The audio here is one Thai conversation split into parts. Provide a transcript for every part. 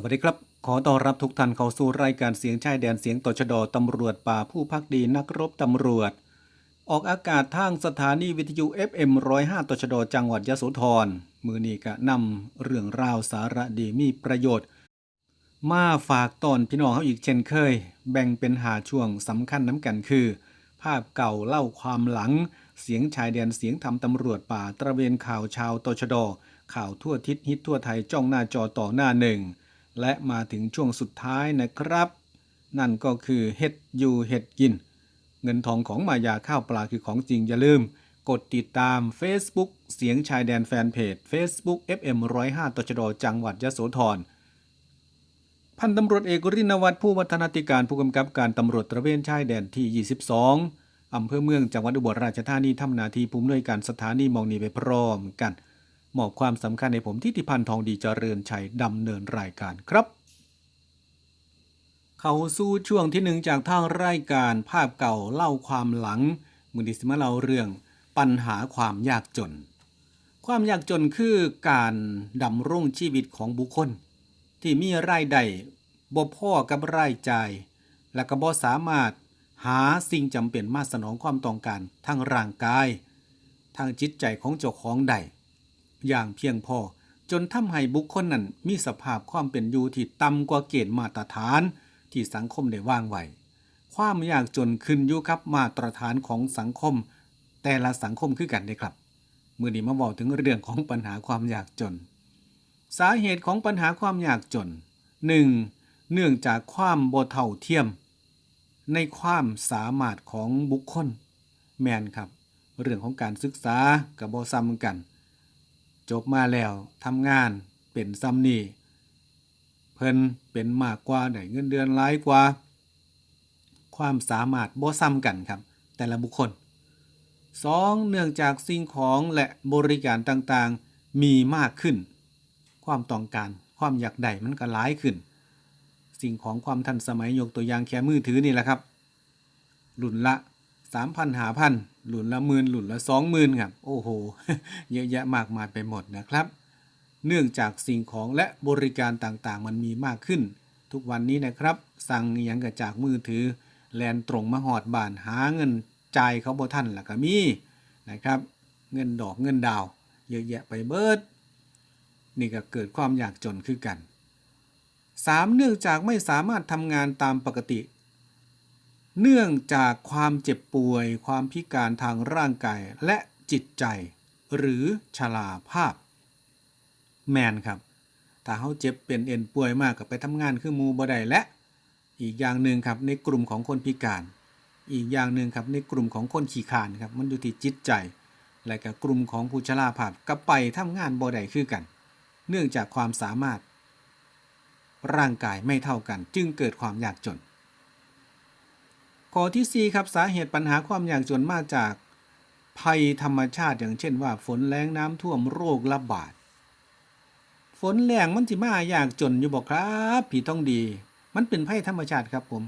สวัสดีครับ ขอต้อนรับทุกท่านเข้าสู่รายการเสียงชายแดนเสียงต่อชะดตำรวจป่าผู้พักดีนักรบตำรวจ ออกอากาศทางสถานีวิทยุ FM 105ต่อชะดจังหวัดยะโสธร มือนี้กะนำเรื่องราวสาระดีมีประโยชน์ มาฝากตอนพี่น้องเขาอีกเช่นเคย แบ่งเป็นหาช่วงสำคัญน้ำกันคือ ภาพเก่าเล่าความหลัง เสียงชายแดนเสียงทำตำรวจป่าตระเวนข่าวชาวตชด ข่าวทั่วทิศฮิตทั่วไทยจ้องหน้าจอต่อหน้าหนึ่ง และมาถึงช่วงสุดท้ายนะครับ นั่นก็คือเฮ็ดอยู่เฮ็ดกิน เงินทองของมายาข้าวปลาคือของจริงอย่าลืม กดติดตาม Facebook เสียงชายแดนแฟนเพจ Facebook FM 105ตชดจังหวัดยะโสธรพันตำรวจเอกรินวัฒน์ผู้วัฒนาธิการผู้กำกับการตำรวจตระเวนชายแดนที่ 22อำเภอเมืองจังหวัดอุบลราชธานีทำหนาทีภูมิหน่วยการสถานีมองนีไปพร้อมกัน มอบความสำคัญในผมที่ติพันธ์ทองดีเจริญชัยดำเนินรายการครับ เข้าสู่ช่วงที่หนึ่งจากทางรายการภาพเก่าเล่าความหลังมือดิสมาเล่าเรื่องปัญหาความยากจน ความยากจนคือการดำรงชีวิตของบุคคล ที่มีรายได้บ่พ่อกับรายจ่าย และก็บ่สามารถหาสิ่งจำเป็นมาสนองความต้องการทางร่างกาย ทางจิตใจของเจ้าของได้ อย่างเพียงพอ จนทำให้บุคคลนั้นมีสภาพความเป็นอยู่ที่ต่ำกว่าเกณฑ์มาตรฐาน ที่สังคมได้วางไว้ความยากจนขึ้นอยู่กับมาตรฐานของสังคม แต่ละสังคมคือกันเด้ครับเมื่อนี้มาบอกถึงเรื่องของปัญหาความยากจน สาเหตุของปัญหาความยากจน 1. เนื่องจากความบ่เท่าเทียม ในความสามารถของบุคคล แมนครับ เรื่องของการศึกษากับบ่ซ้ำกัน จบมาแล้วทำงานเป็นซ้ำนี่เพิ่นเป็นมากกว่าได้เงินเดือนหลายกว่า ความสามารถบ่ซ้ำกันครับ แต่ละบุคคล 2. เนื่องจากสิ่งของและบริการต่างๆมีมากขึ้น ความต้องการความอยากได้มันก็หลายขึ้น สิ่งของความทันสมัยยกตัวอย่างแค่มือถือนี่แหละครับหลุนละ 3,000หาพัน หลุนละหมื่นหลุนละ20,000ครับ โอ้โห เยอะแยะมากมายไปหมดนะครับ เนื่องจากสิ่งของและบริการต่างๆ มันมีมากขึ้น ทุกวันนี้นะครับ สั่งอหยังก็จากมือถือ แลนตรงมาหอดบ้านหาเงินจ่ายเขาบ่ทันล้วก็มีนะครับ เงินดอกเงินดาว เยอะแยะไปเบิด นี่ก็เกิดความอยากจนคือกัน 3. เนื่องจากไม่สามารถทำงานตามปกติ เนื่องจากความเจ็บป่วย ความพิการทางร่างกายและจิตใจ หรือชราภาพ แมนครับถ้าเขาเจ็บเป็นเอ็นป่วยมากกับไปทำงานคือมูบ่ได้และ อีกอย่างหนึ่งครับในกลุ่มของคนพิการ อีกอย่างหนึ่งครับในกลุ่มของคนขี้ขานครับมันอยู่ที่จิตใจ และกับกลุ่มของผู้ชราภาพก็ไปทำงานบ่ได้คือกัน เนื่องจากความสามารถ ร่างกายไม่เท่ากัน จึงเกิดความยากจน ข้อที่ 4 ครับสาเหตุปัญหาความยากจนมาจากภัยธรรมชาติอย่างเช่นว่า ฝนแรงน้ำท่วมโรคระบาด ฝนแรงมันสิมายากจนอยู่บอกครับผีต้องดี มันเป็นภัยธรรมชาติครับผม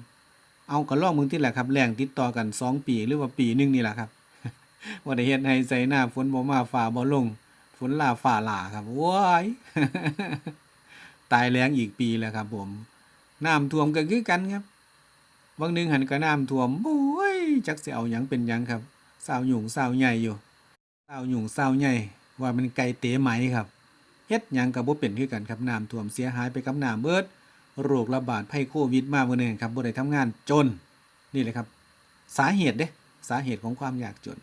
เอากระลอกมึงที่แหละครับแรงติดต่อกัน 2 ปีหรือว่าปีหนึงนี่แหละครับว่าได้เฮ็ดให้ใส่หน้าฝนบ่มาฝ่าบ่ลง ฝนลาฝ่าหลาครับว้ายตายแรงอีกปีแล้วครับผมน้ำท่วมก็คือกันครับ บางหนึงหันก็น้ำท่วมโอ้ยจักสิเอาหยังเป็นหยังครับสาวหยุ่งสาวใหญ่อยู่สาวหยุ่งสาวใหญ่ว่ามันไก่เต๋ไหมครับเฮ็ดหยังก็บ่เป็นคือกันครับน้ำท่วมเสียหายไปกับน้ำเบิด โรคระบาดภัยโควิดมาเมื่อนึงครับบ่ได้ทำงานจนนี่เลยครับ สาเหตุเด้สาเหตุของความยากจน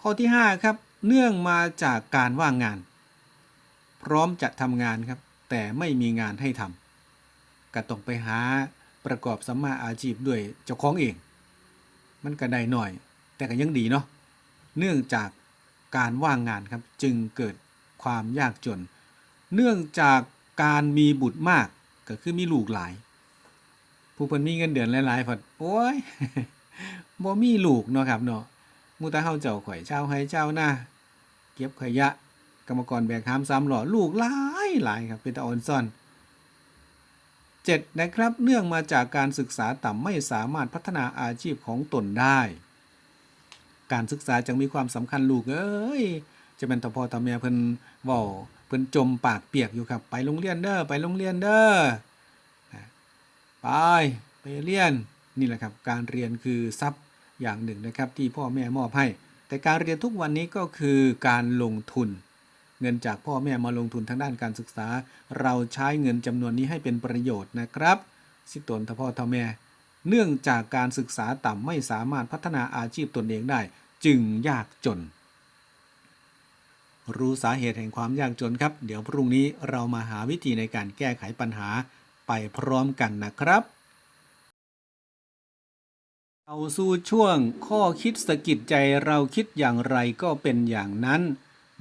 ข้อที่ 5 ครับ เนื่องมาจากการว่างงาน พร้อมจะทำงานครับ แต่ไม่มีงานให้ทำก็ต้องไปหา ประกอบสัมมาอาชีพด้วยเจ้าของเอง มันก็ได้หน่อย แต่ก็ยังดีเนาะเนื่องจากการว่างงานครับจึงเกิดความยากจน เนื่องจากการมีบุตรมากก็คือมีลูกหลาย ผู้เพิ่นมีเงินเดือนหลายๆพอดโอ้ยบ่มีลูกเนาะครับเนาะมูตาเฮาเจ้าข่อยเจ้าให้เจ้าหน้าเก็บขยะ กรรมกรแบกหามซ้ำหล่อลูกหลายหลายครับเป็นตาอ่อนซ่อน 7. นะครับ เนื่องมาจากการศึกษาต่ำไม่สามารถพัฒนาอาชีพของตนได้ การศึกษาจึงมีความสำคัญลูกเอ้ย จะเป็นตาพอตาแม่เพิ่นว้าเพิ่นจมปากเปียกอยู่ครับ ไปโรงเรียนเด้อ ไปโรงเรียนเด้อ ไป ไปเรียน นี่แหละครับ การเรียนคือทรัพย์อย่างหนึ่งนะครับที่พ่อแม่มอบให้ แต่การเรียนทุกวันนี้ก็คือการลงทุน เงินจากพ่อแม่มาลงทุนทางด้านการศึกษา เราใช้เงินจำนวนนี้ให้เป็นประโยชน์นะครับสิตนทพ่อทแม่ เนื่องจากการศึกษาต่ำไม่สามารถพัฒนาอาชีพตนเองได้ จึงยากจน รู้สาเหตุแห่งความยากจนครับ เดี๋ยวพรุ่งนี้เรามาหาวิธีในการแก้ไขปัญหาไปพร้อมกันนะครับเอาสู่ช่วงข้อคิดสะกิดใจเราคิดอย่างไรก็เป็นอย่างนั้น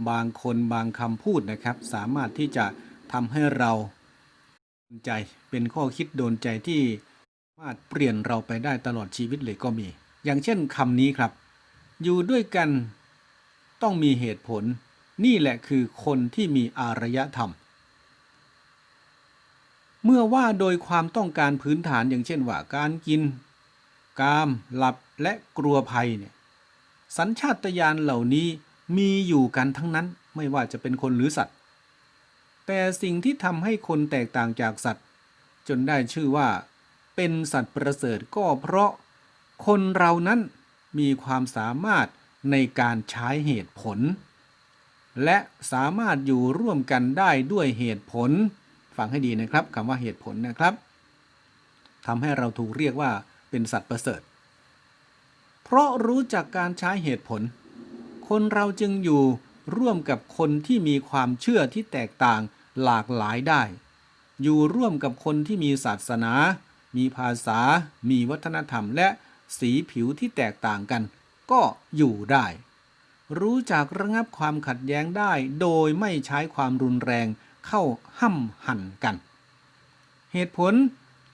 บางคนบางคำพูดนะครับ สามารถที่จะทำให้เราโดนใจเป็นข้อคิดโดนใจที่สามารถเปลี่ยนเราไปได้ตลอดชีวิตเลยก็มี อย่างเช่นคำนี้ครับ อยู่ด้วยกันต้องมีเหตุผล นี่แหละคือคนที่มีอารยธรรม เมื่อว่าโดยความต้องการพื้นฐานอย่างเช่นว่าการกิน กาม หลับและกลัวภัยเนี่ยสัญชาตญาณเหล่านี้ มีอยู่กันทั้งนั้นไม่ว่าจะเป็นคนหรือสัตว์ แต่สิ่งที่ทำให้คนแตกต่างจากสัตว์ จนได้ชื่อว่า เป็นสัตว์ประเสริฐก็เพราะ คนเรานั้นมีความสามารถในการใช้เหตุผล และสามารถอยู่ร่วมกันได้ด้วยเหตุผล ฟังให้ดีนะครับคำว่าเหตุผลนะครับทำให้เราถูกเรียกว่าเป็นสัตว์ประเสริฐ เพราะรู้จักการใช้เหตุผล คนเราจึงอยู่ร่วมกับคนที่มีความเชื่อที่แตกต่างหลากหลายได้ อยู่ร่วมกับคนที่มีศาสนา มีภาษา มีวัฒนธรรมและสีผิวที่แตกต่างกัน ก็อยู่ได้ รู้จักระงับความขัดแย้งได้ โดยไม่ใช้ความรุนแรงเข้าห้ำหั่นกัน เหตุผล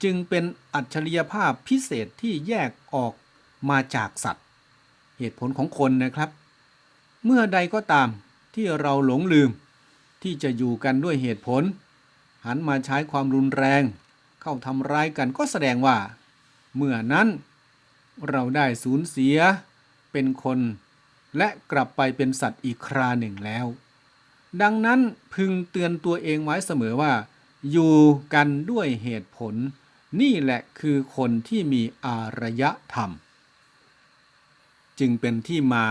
จึงเป็นอัจฉริยภาพพิเศษที่แยกออกมาจากสัตว์ เหตุผลของคนนะครับ เมื่อใดก็ตามที่เราหลงลืม ที่จะอยู่กันด้วยเหตุผล หันมาใช้ความรุนแรง เข้าทำร้ายกันก็แสดงว่า เมื่อนั้น เราได้สูญเสีย เป็นคน และกลับไปเป็นสัตว์อีกคราหนึ่งแล้ว ดังนั้นพึงเตือนตัวเองไว้เสมอว่า อยู่กันด้วยเหตุผล นี่แหละคือคนที่มีอารยธรรม จึงเป็นที่มา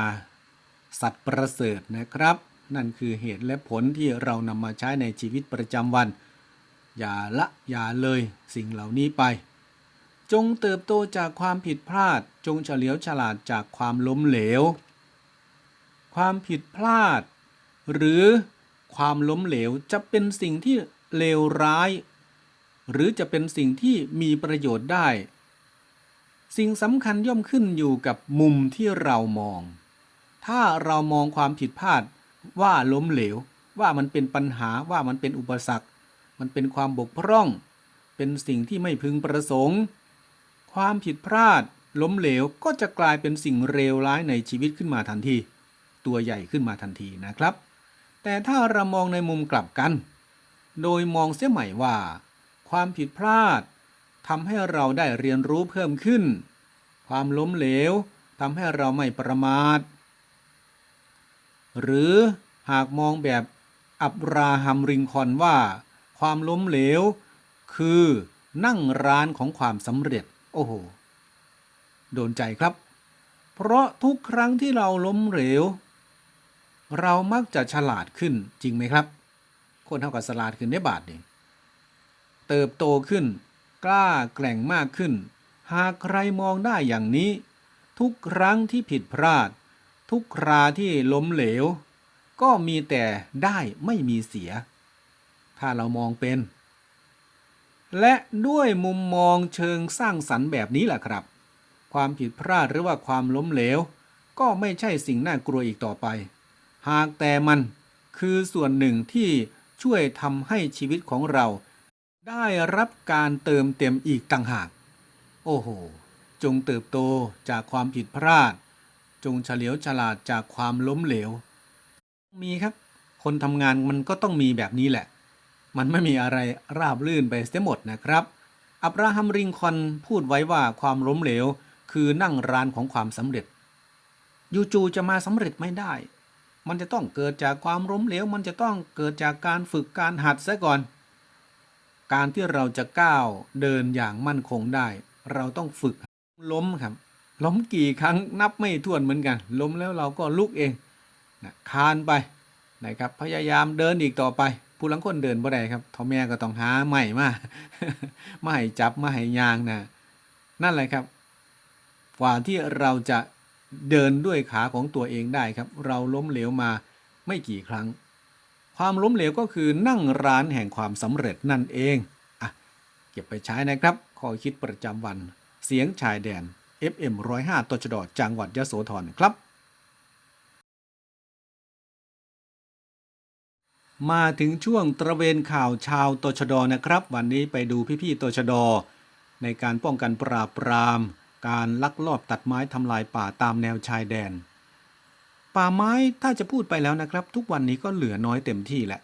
สัตว์ประเสริฐนะครับ นั่นคือเหตุและผลที่เรานำมาใช้ในชีวิตประจำวัน อย่าละอย่าเลยสิ่งเหล่านี้ไป จงเติบโตจากความผิดพลาด จงเฉลียวฉลาดจากความล้มเหลว ความผิดพลาด หรือความล้มเหลวจะเป็นสิ่งที่เลวร้าย หรือจะเป็นสิ่งที่มีประโยชน์ได้ สิ่งสำคัญย่อมขึ้นอยู่กับมุมที่เรามอง ถ้าเรามองความผิดพลาดว่าล้มเหลว ว่ามันเป็นปัญหาว่ามันเป็นอุปสรรค มันเป็นความบกพร่อง เป็นสิ่งที่ไม่พึงประสงค์ ความผิดพลาด ล้มเหลวก็จะกลายเป็นสิ่งเลวร้ายในชีวิตขึ้นมาทันที ตัวใหญ่ขึ้นมาทันทีนะครับ แต่ถ้าเรามองในมุมกลับกัน โดยมองเสียใหม่ว่า ความผิดพลาดทำให้เราได้เรียนรู้เพิ่มขึ้น ความล้มเหลวทำให้เราไม่ประมาท หรือหากมองแบบอับราฮัมริงคอนว่า ความล้มเหลว คือนั่งร้านของความสำเร็จ โอ้โห โดนใจครับ เพราะทุกครั้งที่เราล้มเหลว เรามักจะฉลาดขึ้นจริงไหมครับ คนเท่ากับฉลาดขึ้นได้บาทเองเติบโตขึ้น กล้าแกร่งมากขึ้น หากใครมองได้อย่างนี้ ทุกครั้งที่ผิดพลาด ทุกคราที่ล้มเหลว ก็มีแต่ได้ไม่มีเสีย ถ้าเรามองเป็น และด้วยมุมมองเชิงสร้างสรรค์แบบนี้แหละครับ ความผิดพลาดหรือว่าความล้มเหลว ก็ไม่ใช่สิ่งน่ากลัวอีกต่อไป หากแต่มันคือส่วนหนึ่งที่ช่วยทำให้ชีวิตของเรา ได้รับการเติมเต็มอีกต่างหาก โอ้โห จงเติบโตจากความผิดพลาด จงเฉลียวฉลาดจากความล้มเหลว มีครับ คนทำงานมันก็ต้องมีแบบนี้แหละ มันไม่มีอะไรราบลื่นไปเสียหมดนะครับ อับราฮัมริงคอนพูดไว้ว่าความล้มเหลว คือนั่งร้านของความสำเร็จยูจูจะมาสำเร็จไม่ได้ มันจะต้องเกิดจากความล้มเหลว มันจะต้องเกิดจากการฝึกการหัดซะก่อน การที่เราจะก้าวเดินอย่างมั่นคงได้ เราต้องฝึกล้มครับ ล้มกี่ครั้งนับไม่ถ้วนเหมือนกัน ล้มแล้วเราก็ลุกเองนะคานไปนะครับพยายามเดินอีกต่อไป ผู้หลังคนเดินบ่ได้ครับทอแม่ก็ต้องหาใหม่มาไมาให้จับไมาให้ยางนะนั่นแหละครับ กว่าที่เราจะเดินด้วยขาของตัวเองได้ครับ เราล้มเหลวมาไม่กี่ครั้ง ความล้มเหลวก็คือนั่งร้านแห่งความสำเร็จนั่นเองอะเก็บไปใช้นะครับข้อคิดประจำวัน เสียงชายแดน FM 105ตชดจังหวัดยะโสธรครับ มาถึงช่วงตระเวนข่าวชาวตชดนะครับ วันนี้ไปดูพี่ๆตชดในการป้องกันปราบปราม การลักลอบตัดไม้ทำลายป่าตามแนวชายแดน ป่าไม้ถ้าจะพูดไปแล้วนะครับ ทุกวันนี้ก็เหลือน้อยเต็มที่แหละ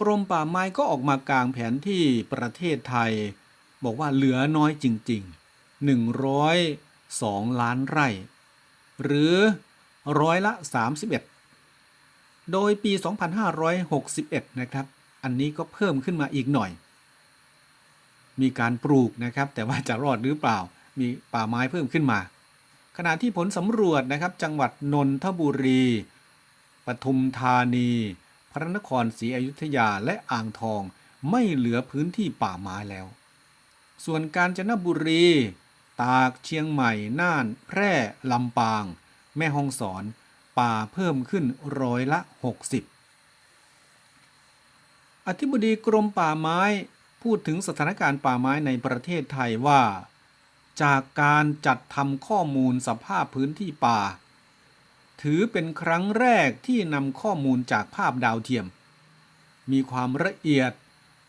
กรมป่าไม้ก็ออกมากลางแผนที่ประเทศไทย บอกว่าเหลือน้อยจริง ๆ 102 ล้านไร่ หรือร้อยละ 31 โดยปี 2561 นะครับ อันนี้ก็เพิ่มขึ้นมาอีกหน่อย มีการปลูกนะครับ แต่ว่าจะรอดหรือเปล่า มีป่าไม้เพิ่มขึ้นมา ขณะที่ผลสำรวจนะครับ จังหวัดนนทบุรี ปทุมธานี พระนครศรีอยุธยา และอ่างทอง ไม่เหลือพื้นที่ป่าไม้แล้ว ส่วนกาญจนบุรี ตากเชียงใหม่ น่าน แพร่ ลำปาง แม่ฮ่องสอน ป่าเพิ่มขึ้นร้อยละ 60 อธิบดีกรมป่าไม้พูดถึงสถานการณ์ป่าไม้ในประเทศไทยว่า จากการจัดทำข้อมูลสภาพพื้นที่ป่า ถือเป็นครั้งแรกที่นำข้อมูลจากภาพดาวเทียม มีความละเอียด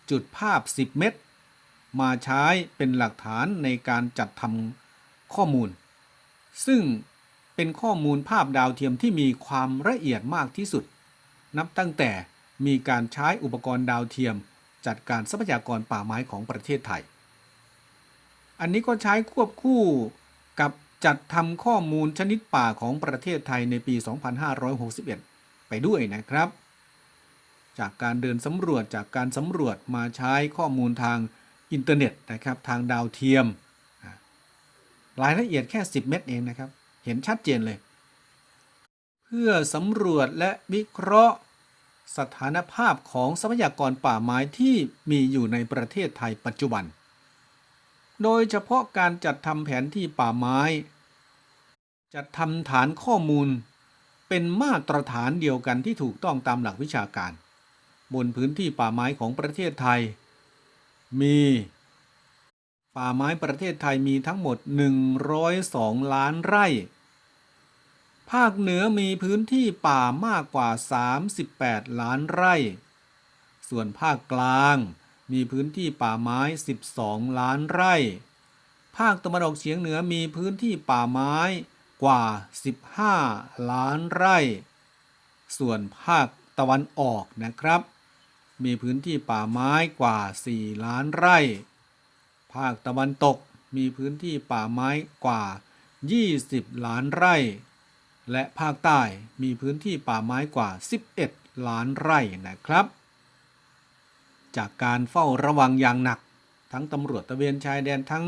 จุดภาพ 10 เมตร มาใช้เป็นหลักฐานในการจัดทำข้อมูล ซึ่งเป็นข้อมูลภาพดาวเทียมที่มีความละเอียดมากที่สุด นับตั้งแต่มีการใช้อุปกรณ์ดาวเทียม จัดการทรัพยากรป่าไม้ของประเทศไทย อันนี้ก็ใช้ควบคู่กับจัดทำข้อมูลชนิดป่าของประเทศไทยในปี 2561 ไปด้วยนะครับ จากการเดินสำรวจจากการสำรวจมาใช้ข้อมูลทาง อินเทอร์เน็ตนะครับทางดาวเทียม รายละเอียดแค่ 10 เมตรเองนะครับ เห็นชัดเจนเลย เพื่อสำรวจและวิเคราะห์สถานภาพของทรัพยากรป่าไม้ที่มีอยู่ในประเทศไทยปัจจุบัน โดยเฉพาะการจัดทำแผนที่ป่าไม้ จัดทำฐานข้อมูล เป็นมาตรฐานเดียวกันที่ถูกต้องตามหลักวิชาการ บนพื้นที่ป่าไม้ของประเทศไทย มี ป่าไม้ประเทศไทยมีทั้งหมด 102 ล้านไร่ ภาคเหนือมีพื้นที่ป่ามากกว่า 38 ล้านไร่ ส่วนภาคกลางมีพื้นที่ป่าไม้ 12 ล้านไร่ ภาคตะวันออกเฉียงเหนือมีพื้นที่ป่าไม้กว่า 15 ล้านไร่ ส่วนภาคตะวันออกนะครับ มีพื้นที่ป่าไม้กว่า 4 ล้านไร่ ภาคตะวันตกมีพื้นที่ป่าไม้กว่า 20 ล้านไร่ และภาคใต้มีพื้นที่ป่าไม้กว่า 11 ล้านไร่นะครับ จากการเฝ้าระวังอย่างหนัก ทั้งตำรวจตะเวนชายแดนทั้ง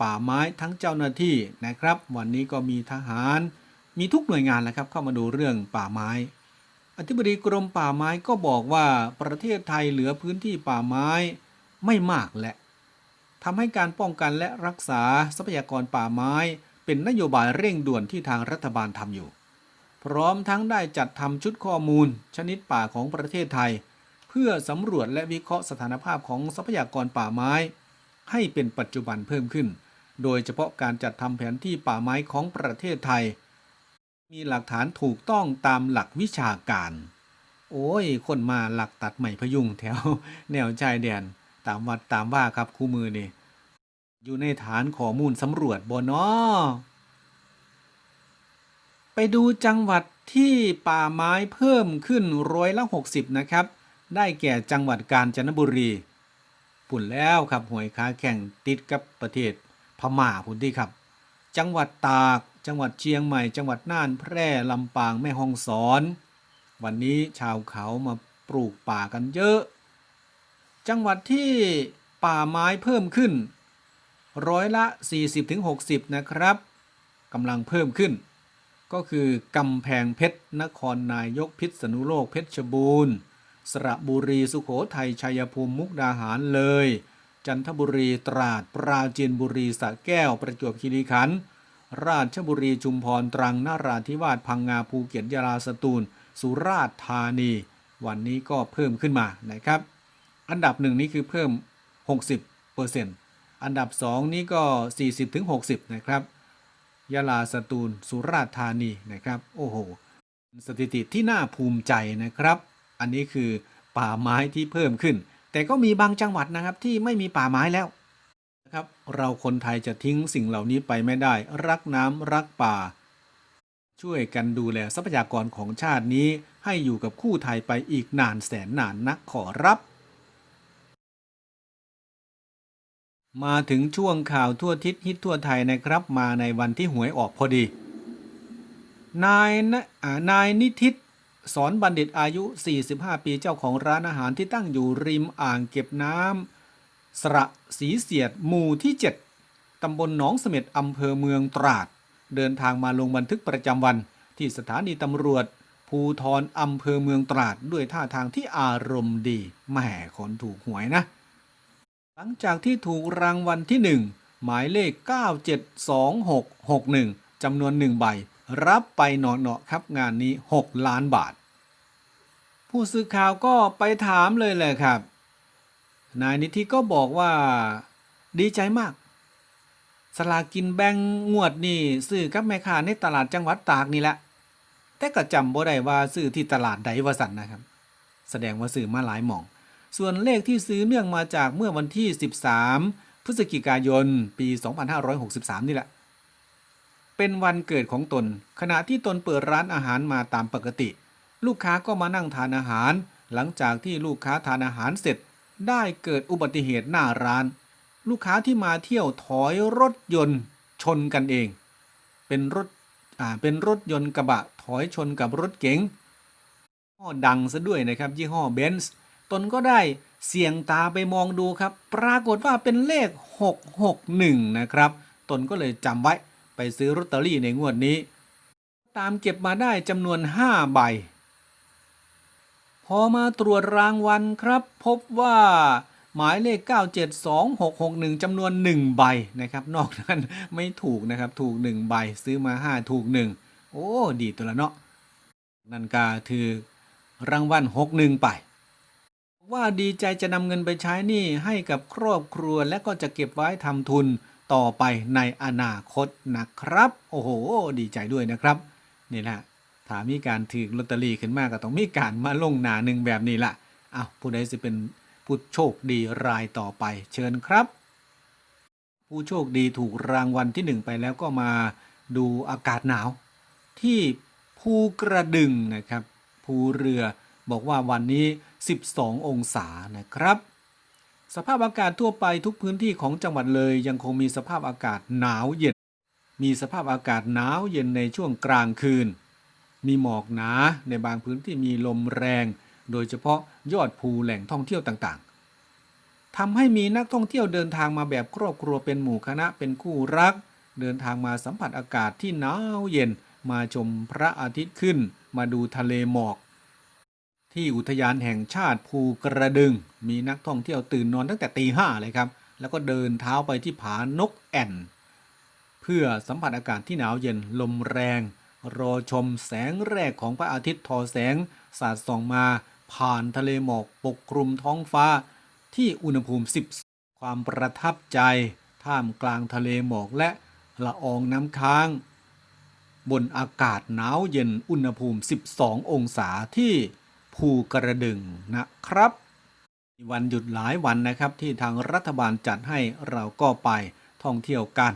ป่าไม้ทั้งเจ้าหน้าที่นะครับ วันนี้ก็มีทหาร มีทุกหน่วยงานแหละครับ เข้ามาดูเรื่องป่าไม้ อธิบดีกรมป่าไม้ก็บอกว่าประเทศไทยเหลือพื้นที่ป่าไม้ไม่มากและทำให้การป้องกันและรักษาทรัพยากรป่าไม้ เป็นนโยบายเร่งด่วนที่ทางรัฐบาลทำอยู่ พร้อมทั้งได้จัดทำชุดข้อมูล ชนิดป่าของประเทศไทย เพื่อสำรวจและวิเคราะห์สถานภาพของทรัพยากรป่าไม้ ให้เป็นปัจจุบันเพิ่มขึ้น โดยเฉพาะการจัดทำแผนที่ป่าไม้ของประเทศไทย มีหลักฐานถูกต้องตามหลักวิชาการ โอ้ย คนมาหลักตัดใหม่พยุงแถว แนวชายแดน ตามวัดตามว่าครับคู่มือนี่ อยู่ในฐานข้อมูลสำรวจบนอไปดูจังหวัดที่ป่าไม้เพิ่มขึ้นร้อยละ60 นะครับ ได้แก่จังหวัดกาญจนบุรีปุ่นแล้วครับหวยค้าแข่งติดกับประเทศพม่าพุ่นที่ครับ จังหวัดตาก จังหวัดเชียงใหม่ จังหวัดน่านแพร่ลำปางแม่ฮ่องสอน วันนี้ชาวเขามาปลูกป่ากันเยอะ จังหวัดที่ป่าไม้เพิ่มขึ้น ร้อยละ 40-60 นะครับกำลังเพิ่มขึ้น ก็คือกำแพงเพชรนครนายกพิษณุโลกเพชรบูรณ์ สระบุรีสุโขทัยชัยภูมิมุกดาหารเลย จันทบุรีตราดปราจีนบุรีสระแก้วประจวบคีรีขันธ์ ราชบุรีชุมพรตรังนาราธิวาสพังงาภูเก็ตยาลาสตูล สุราษฎร์ธานี วันนี้ก็เพิ่มขึ้นมานะครับ อันดับหนึ่งนี้คือเพิ่ม 60เปอร์เซ็นต์อันดับ 2 นี้ก็ 40ถึง60 นะครับยะลาสตูล สุราษฎร์ธานีนะครับ โอ้โห สถิติที่น่าภูมิใจนะครับ อันนี้คือป่าไม้ที่เพิ่มขึ้น แต่ก็มีบางจังหวัดนะครับที่ไม่มีป่าไม้แล้ว นะครับ เราคนไทยจะทิ้งสิ่งเหล่านี้ไปไม่ได้ รักน้ำรักป่า ช่วยกันดูแลทรัพยากรของชาตินี้ให้อยู่กับคู่ไทยไปอีกนานแสนนานนักขอรับ มาถึงช่วงข่าวทั่วทิศฮิตทั่วไทยนะครับ มาในวันที่หวยออกพอดี นายนะนายนิทิตสอนบัณฑิตอายุ 45 ปีเจ้าของร้านอาหารที่ตั้งอยู่ริมอ่างเก็บน้ำ สระสีเสียดหมู่ที่ 7 ตำบลหนองเสม็ดอำเภอเมืองตราด เดินทางมาลงบันทึกประจำวัน ที่สถานีตำรวจ ภูทรอำเภอเมืองตราด ด้วยท่าทางที่อารมณ์ดีแหมคนถูกหวยนะ หลังจากที่ถูกรางวัลที่ 1 หมายเลข 972661จำนวน 1 ใบ รับไปเนาะๆครับงานนี้ 6 ล้านบาท ผู้สื่อข่าวก็ไปถามเลยแหละครับ นายนิธิก็บอกว่าดีใจมาก สลากินแบ่งงวดนี่ซื้อกับแม่ค้าในตลาดจังหวัดตากนี่แหละ แต่ก็จำบ่ได้ว่าซื้อที่ตลาดใดวสันนะครับ แสดงว่าซื้อมาหลายหม่อง ส่วนเลขที่ซื้อเนื่องมาจากเมื่อวันที่ 13 พฤศจิกายน ปี 2563 นี่แหละ เป็นวันเกิดของตน ขณะที่ตนเปิดร้านอาหารมาตามปกติ ลูกค้าก็มานั่งทานอาหาร หลังจากที่ลูกค้าทานอาหารเสร็จ ได้เกิดอุบัติเหตุหน้าร้าน ลูกค้าที่มาเที่ยวถอยรถยนต์ชนกันเอง เป็นรถอ่าเป็นรถยนต์กระบะถอยชนกับรถเก๋งยี่ห้อดังซะด้วยนะครับ ยี่ห้อเบนซ์ตนก็ได้เสี่ยงตาไปมองดูครับ ปรากฏว่าเป็นเลข 661 นะครับ ตนก็เลยจำไว้ไปซื้อลอตเตอรี่ในงวดนี้ ตามเก็บมาได้จำนวน 5 ใบ พอมาตรวจรางวัลครับ พบว่าหมายเลข 972661จำนวน 1 ใบนะครับ นอกนั้นไม่ถูกนะครับ ถูก 1 ใบซื้อมา 5 ถูก 1 โอ้ ดีตัวละเนาะนั่นก็คือรางวัลหกหนึ่งไป ว่าดีใจจะนำเงินไปใช้หนี้ให้กับครอบครัวและก็จะเก็บไว้ทำทุนต่อไปในอนาคตนะครับ โอ้โห ดีใจด้วยนะครับ นี่แหละ ถ้ามีการถือลอตเตอรี่ขึ้นมาก็ต้องมีการมาลงหนาหนึ่งแบบนี้ละอ้าวผู้ใดจะเป็นผู้โชคดีรายต่อไป เชิญครับ ผู้โชคดีถูกรางวัลที่หนึ่งไปแล้วก็มาดูอากาศหนาว ที่ภูกระดึงนะครับภูเรือบอกว่าวันนี้ 12 องศานะครับ สภาพอากาศทั่วไปทุกพื้นที่ของจังหวัดเลยยังคงมีสภาพอากาศหนาวเย็น มีสภาพอากาศหนาวเย็นในช่วงกลางคืน มีหมอกหนาในบางพื้นที่มีลมแรง โดยเฉพาะยอดภูแหล่งท่องเที่ยวต่างๆทำให้มีนักท่องเที่ยวเดินทางมาแบบครอบครัวเป็นหมู่คณะเป็นคู่รัก เดินทางมาสัมผัสอากาศที่หนาวเย็นมาชมพระอาทิตย์ขึ้น มาดูทะเลหมอก ที่อุทยานแห่งชาติภูกระดึง มีนักท่องเที่ยวตื่นนอนตั้งแต่ตีห้าเลยครับ แล้วก็เดินเท้าไปที่ผานกแอ่น เพื่อสัมผัสอากาศที่หนาวเย็นลมแรง รอชมแสงแรกของพระอาทิตย์ทอแสง สาดส่องมา ผ่านทะเลหมอกปกคลุมท้องฟ้า ที่อุณหภูมิ 10 ความประทับใจ ท่ามกลางทะเลหมอกและละอองน้ำค้าง บนอากาศหนาวเย็นอุณหภูมิ 12 องศาที่ภูกระดึงนะครับมีวันหยุดหลายวันนะครับที่ทางรัฐบาลจัดให้เราก็ไปท่องเที่ยวกัน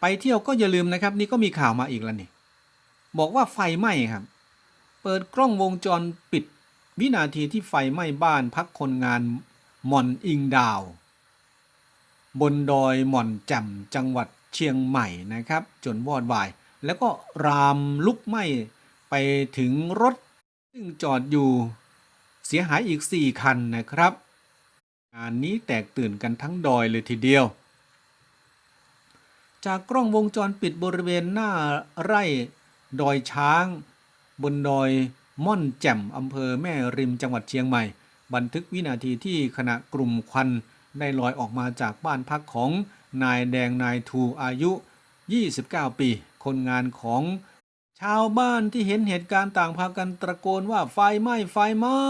ไปเที่ยวก็อย่าลืมนะครับ นี่ก็มีข่าวมาอีกแล้วนี่ บอกว่าไฟไหม้ครับ เปิดกล้องวงจรปิด วินาทีที่ไฟไหม้บ้านพักคนงานหม่อนอิงดาว บนดอยหม่อนแจ่มจังหวัดเชียงใหม่นะครับ จนวอดวาย แล้วก็รามลุกไหม้ไปถึงรถ ซึ่งจอดอยู่เสียหายอีก 4 คันนะครับงานนี้แตกตื่นกันทั้งดอยเลยทีเดียว จากกล้องวงจรปิดบริเวณหน้าไร่ ดอยช้าง บนดอยม่อนแจ่มอำเภอแม่ริมจังหวัดเชียงใหม่ บันทึกวินาทีที่ขณะกลุ่มควันได้ลอยออกมาจากบ้านพักของนายแดงนายทูอายุ 29 ปี คนงานของชาวบ้านที่เห็นเหตุการณ์ต่างพากันตะโกนว่าไฟไหม้ไฟไหม้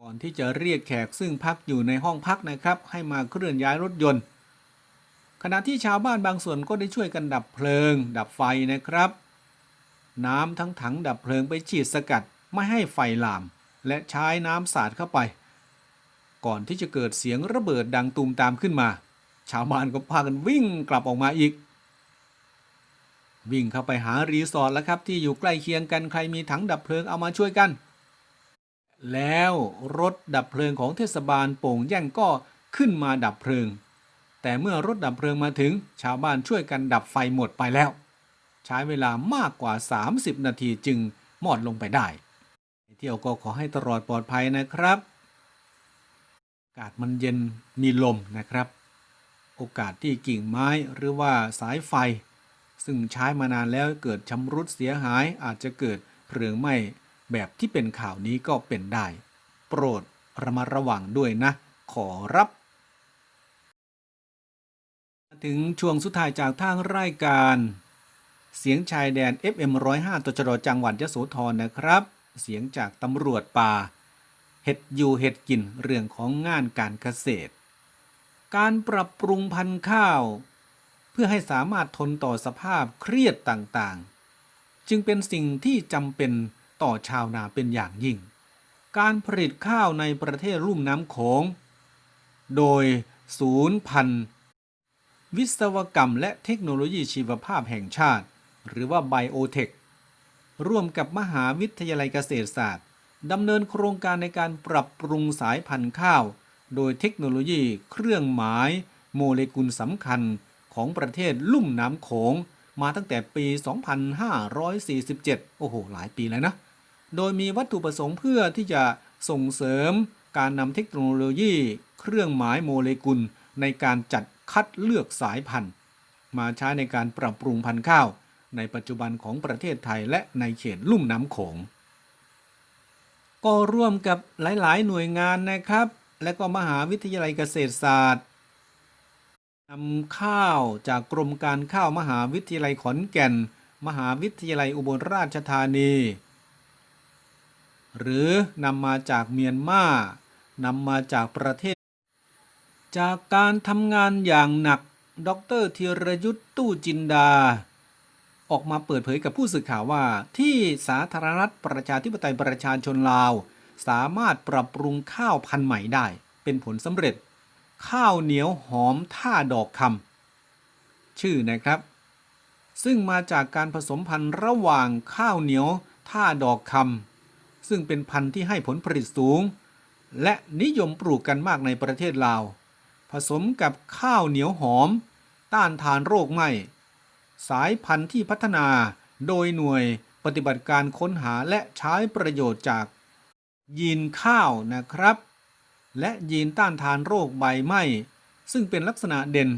ก่อนที่จะเรียกแขกซึ่งพักอยู่ในห้องพักนะครับ ให้มาเคลื่อนย้ายรถยนต์ ขณะที่ชาวบ้านบางส่วนก็ได้ช่วยกันดับเพลิง ดับไฟนะครับ น้ำทั้งถังดับเพลิงไปฉีดสกัดไม่ให้ไฟลาม และใช้น้ำสาดเข้าไป ก่อนที่จะเกิดเสียงระเบิดดังตูมตามขึ้นมา ชาวบ้านก็พากันวิ่งกลับออกมาอีก วิ่งเข้าไปหารีสอร์ทแล้วครับที่อยู่ใกล้เคียงกันใครมีถังดับเพลิงเอามาช่วยกัน แล้วรถดับเพลิงของเทศบาลโป่งแย่งก็ขึ้นมาดับเพลิง แต่เมื่อรถดับเพลิงมาถึง ชาวบ้านช่วยกันดับไฟหมดไปแล้ว ใช้เวลามากกว่า 30 นาทีจึงหมอดลงไปได้ เที่ยวก็ขอให้ตลอดปลอดภัยนะครับ อากาศมันเย็นมีลมนะครับ โอกาสที่กิ่งไม้หรือว่าสายไฟ ซึ่งใช้มานานแล้วเกิดชำรุดเสียหายอาจจะเกิดเพลิงไหม้แบบที่เป็นข่าวนี้ก็เป็นได้ โปรดระมัดระวังด้วยนะ ขอรับ ถึงช่วงสุดท้ายจากทางรายการ เสียงชายแดน FM 105ตจรจังหวัดยโสธรนะครับ เสียงจากตำรวจป่า เห็ดอยู่เห็ดกินเรื่องของงานการเกษตร การปรับปรุงพันธุ์ข้าว เพื่อให้สามารถทนต่อสภาพเครียดต่างๆ จึงเป็นสิ่งที่จำเป็นต่อชาวนาเป็นอย่างยิ่ง การผลิตข้าวในประเทศรุ่มน้ำโขง โดยศูนย์พันธุ์ วิศวกรรมและเทคโนโลยีชีวภาพแห่งชาติ หรือว่าไบโอเทคร่วมกับมหาวิทยาลัยเกษตรศาสตร์ดำเนินโครงการในการปรับปรุงสายพันธุ์ข้าว โดยเทคโนโลยีเครื่องหมาย โมเลกุลสำคัญของประเทศลุ่มน้ำโขงมาตั้งแต่ปี 2547 โอ้โห หลายปีแล้วนะ โดยมีวัตถุประสงค์เพื่อที่จะส่งเสริมการนำเทคโนโลยี เครื่องหมายโมเลกุลในการจัด คัดเลือกสายพันธุ์ มาใช้ในการปรับปรุงพันธุ์ข้าว ในปัจจุบันของประเทศไทยและในเขตลุ่มน้ำโขงก็ร่วมกับหลาย ๆ หน่วยงานนะครับ และก็มหาวิทยาลัยเกษตรศาสตร์นำข้าวจากกรมการข้าวมหาวิทยาลัยขอนแก่น มหาวิทยาลัยอุบลราชธานี หรือนำมาจากเมียนมานำมาจากประเทศ จากการทำงานอย่างหนัก ดรธีรยุทธ์ตู้จินดา ออกมาเปิดเผยกับผู้สื่อข่าวว่า ที่สาธารณรัฐประชาธิปไตยประชาชนลาว สามารถปรับปรุงข้าวพันธุ์ใหม่ได้ เป็นผลสำเร็จ ข้าวเหนียวหอมท่าดอกคำชื่อนะครับ ซึ่งมาจากการผสมพันธุ์ระหว่างข้าวเหนียวท่าดอกคำซึ่งเป็นพันธุ์ที่ให้ผลผลิตสูง และนิยมปลูกกันมากในประเทศลาว ผสมกับข้าวเหนียวหอม ต้านทานโรคไหม้สายพันธุ์ที่พัฒนาโดยหน่วยปฏิบัติการค้นหาและใช้ประโยชน์จาก ยีนข้าวนะครับ และยีนต้านทานโรคใบไหม้ซึ่งเป็นลักษณะเด่น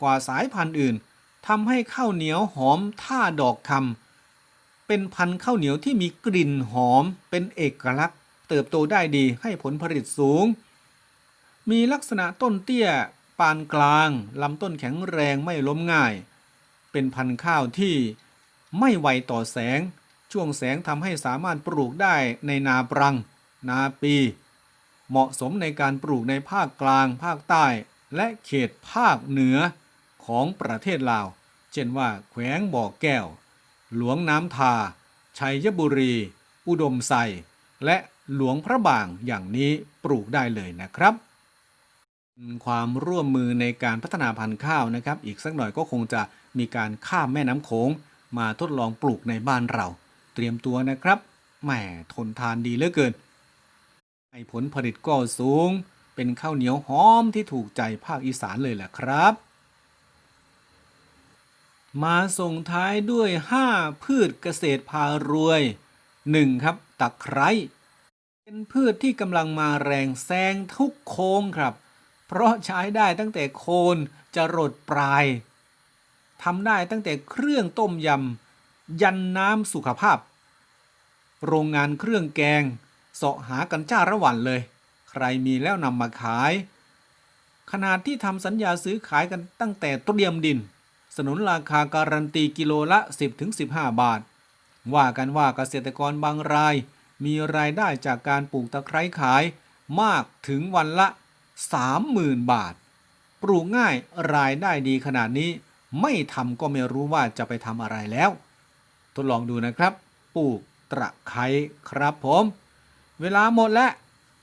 กว่าสายพันธุ์อื่นทำให้ข้าวเหนียวหอมท่าดอกคำเป็นพันธุ์ข้าวเหนียวที่มีกลิ่นหอมเป็นเอกลักษณ์ เติบโตได้ดีให้ผลผลิตสูง มีลักษณะต้นเตี้ยปานกลางลำต้นแข็งแรงไม่ล้มง่าย เป็นพันธุ์ข้าวที่ไม่ไวต่อแสง ช่วงแสงทำให้สามารถปลูกได้ในนาปรัง นาปี เหมาะสมในการปลูกในภาคกลาง ภาคใต้ และเขตภาคเหนือของประเทศลาว เช่นว่าแขวงบ่อแก้ว หลวงน้ำทา ชัยบุรี อุดมไซและหลวงพระบางอย่างนี้ปลูกได้เลยนะครับ ความร่วมมือในการพัฒนาพันธุ์ข้าวนะครับ อีกสักหน่อยก็คงจะมีการข้ามแม่น้ำโขงมาทดลองปลูกในบ้านเรา เตรียมตัวนะครับแหมทนทานดีเหลือเกิน ให้ผลผลิตก็สูง เป็นข้าวเหนียวหอมที่ถูกใจภาคอีสานเลยแหละครับ มาส่งท้ายด้วย 5 พืชเกษตรพารวย 1. ครับตะไคร้เป็นพืชที่กำลังมาแรงแซงทุกโค้งครับ เพราะใช้ได้ตั้งแต่โคนจะรดปลายทำได้ตั้งแต่เครื่องต้มยำ ยันน้ำสุขภาพ โรงงานเครื่องแกงเสาะหากันจ้าระหวันเลย ใครมีแล้วนำมาขาย ขนาดที่ทำสัญญาซื้อขายกันตั้งแต่เตรียมดิน สนุนราคาการันตีกิโลละ 10-15 บาท ว่ากันว่าเกษตรกรบางราย มีรายได้จากการปลูกตะไคร้ขายมากถึงวันละ 30,000 บาท ปลูกง่ายรายได้ดีขนาดนี้ ไม่ทำก็ไม่รู้ว่าจะไปทำอะไรแล้ว ทดลองดูนะครับ ปลูกตะไคร้ครับผม เวลาหมดแล้ว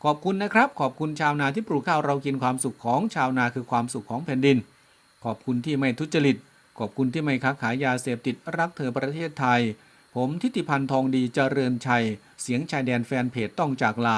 ขอบคุณนะครับ ขอบคุณชาวนาที่ปลูกข้าวเรากินความสุขของชาวนาคือความสุขของแผ่นดิน ขอบคุณที่ไม่ทุจริต ขอบคุณที่ไม่ค้าขายยาเสพติดรักเธอประเทศไทย ผมทิติพันธ์ทองดีเจริญชัย เสียงชายแดนแฟนเพจต้องจากลา